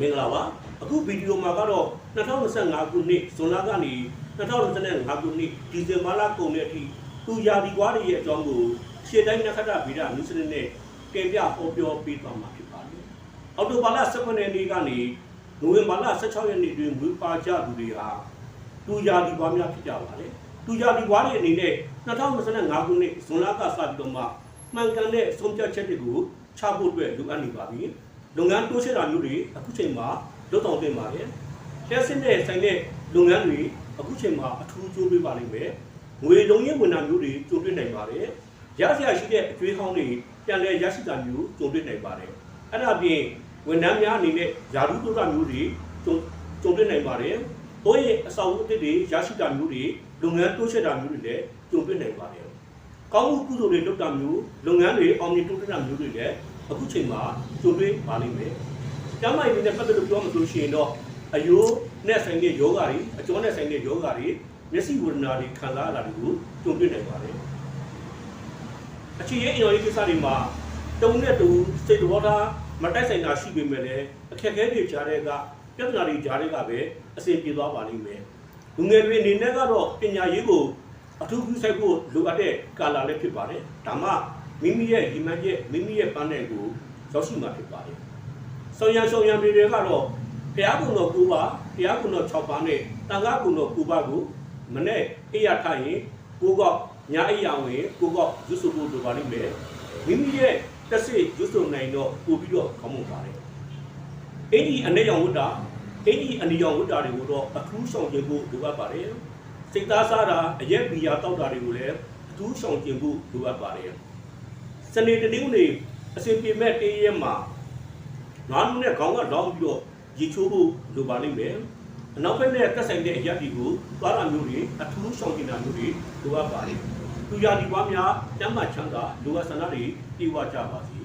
မင်္ဂလာပါအခုဗီဒီယိုမှာကတော့2025ခုနှစ်ဇွန်လကနေ2025ခုနှစ်ဒီဇင်ဘာလကုန်တဲ့အထိသူရာဒီကွာတွေရဲ့အကြောင်းကိုရှေ့တိုင်းနက္ခတ္တဗီဒနုစနစ်နဲ့တင်ပြဟောပြောပေးသွားမှာဖြစ်ပါတယ်အော်တိုဘာလ18ရက်နေ့ကနေနိုဝင်ဘာလ16ရက်နေ့တွင်မွေးပါကြသူတွေဟာသူရာဒီကွာများဖြစ်ကြပါတယ်သူရာဒီကွာတွေအနေနဲ့2025ခုနှစ်ဇွန်လကစပြီးတော့မှမှန်ကန်တဲ့ဆုံးဖြတ်ချက်တွေကိုချဖို့အတွက်လိုအပ်နေပါပြီ လုပ်ငန်းတိုးချဲ့တာမျိုးတွေအခုချိန်မှာလုပ်ဆောင်တင်ပါတယ်။လက်စစ်နဲ့ဆိုင်တဲ့လုပ်ငန်းတွေအခုချိန်မှာအထူးကျိုးပေးပါလိမ့်မယ်။ငွေလုံးရင်ဝင်တာမျိုးတွေကျိုးတွေ့နိုင်ပါတယ်။ရစရာရှိတဲ့အကျွေးဟောင်းတွေပြန်လည်ရရှိတာမျိုးကျိုးတွေ့နိုင်ပါတယ်။အဲ့ဒါပြင်ဝန်ထမ်းများအနေနဲ့ယာရုတိုးတာမျိုးတွေကျိုးကျိုးတွေ့နိုင်ပါတယ်။တို့ရဲ့အဆောက်အဦအသစ်တွေရရှိတာမျိုးတွေလုပ်ငန်းတိုးချဲ့တာမျိုးတွေလည်းကျိုးတွေ့နိုင်ပါတယ်။ကောင်းမှုကုသိုလ်တွေလုပ်တာမျိုးလုပ်ငန်းတွေအောင်မြင်တိုးတက်တာမျိုးတွေလည်း အခုချိန်မှာကျိုးတွေ့ပါလိမ့်မယ်။ကျမ်းမာရေးနဲ့ပတ်သက်လို့ပြောမှဆိုရှင်တော့အယိုးနဲ့ဆိုင်တဲ့ယောဂါတွေအကျော်နဲ့ဆိုင်တဲ့ယောဂါတွေမျက်စိဝေဒနာတွေခံစားရတာတွေကိုကြုံတွေ့နိုင်ပါတယ်။အခြေရေးအင်တော်ရေးကိစ္စတွေမှာတုံနဲ့တူစိတ်တော်သားမတိုက်ဆိုင်တာရှိပေမဲ့လည်းအခက်အခဲတွေကြားတဲ့ကပြဿနာတွေကြားတဲ့ကပဲအဆင်ပြေသွားပါလိမ့်မယ်။လူငယ်တွေအနေနဲ့ကတော့ပညာရေးကိုအထူးပြုဆိုင်ဖို့လိုအပ်တဲ့ကာလလည်းဖြစ်ပါတယ်။ဒါမှ မိမိရဲ့ဒီမှန်ရဲ့မိမိရဲ့ပန်းတဲ့ကိုရောက်ရှိမှာဖြစ်ပါတယ်။ဆောင်ရန်ဆောင်ရန်တွေတွေကတော့ဘုရားကုံတော်9ပါးဘုရားကုံတော်6ပါးနဲ့တန်ခါကုံတော်9ပါးကိုမနေ့အိယာထိုင်ရင်ကိုကောက်ညအိယာဝင်ကိုကောက်ရွတ်ဆိုဖို့လိုပါလိမ့်မယ်မိမိရဲ့တက်စစ်ရွတ်ဆိုနိုင်တော့ပို့ပြီးတော့ကောင်းမှုပါတယ်အင်ကြီးအနေရောင်ဝတ္တာအင်ကြီးအနေရောင်ဝတ္တာတွေကိုတော့အထူးဆောင်ကျင်ဖို့လိုအပ်ပါတယ်စိတ်သားစားတာအရက်ဘီယာတောက်တာတွေကိုလည်းအထူးဆောင်ကျင်ဖို့လိုအပ်ပါတယ် စနေတနင်္ဂနွေအစဉ်ပြေမဲ့တေးရဲမှာငါးလုံးနဲ့ခေါင်းကလောင်းပြီးတော့ရေချိုးဖို့လိုပါလိမ့်မယ်အနောက်ဘက်နဲ့တက်ဆိုင်တဲ့အရက်ဒီကိုသွားလာမျိုးတွေအထူးဆောင်ကျင်တာမျိုးတွေလိုအပ်ပါလိမ့်သူရာဒီပွားများကျမ်းမာချမ်းသာလိုအပ်ဆန္ဒတွေပြေဝကြပါစေ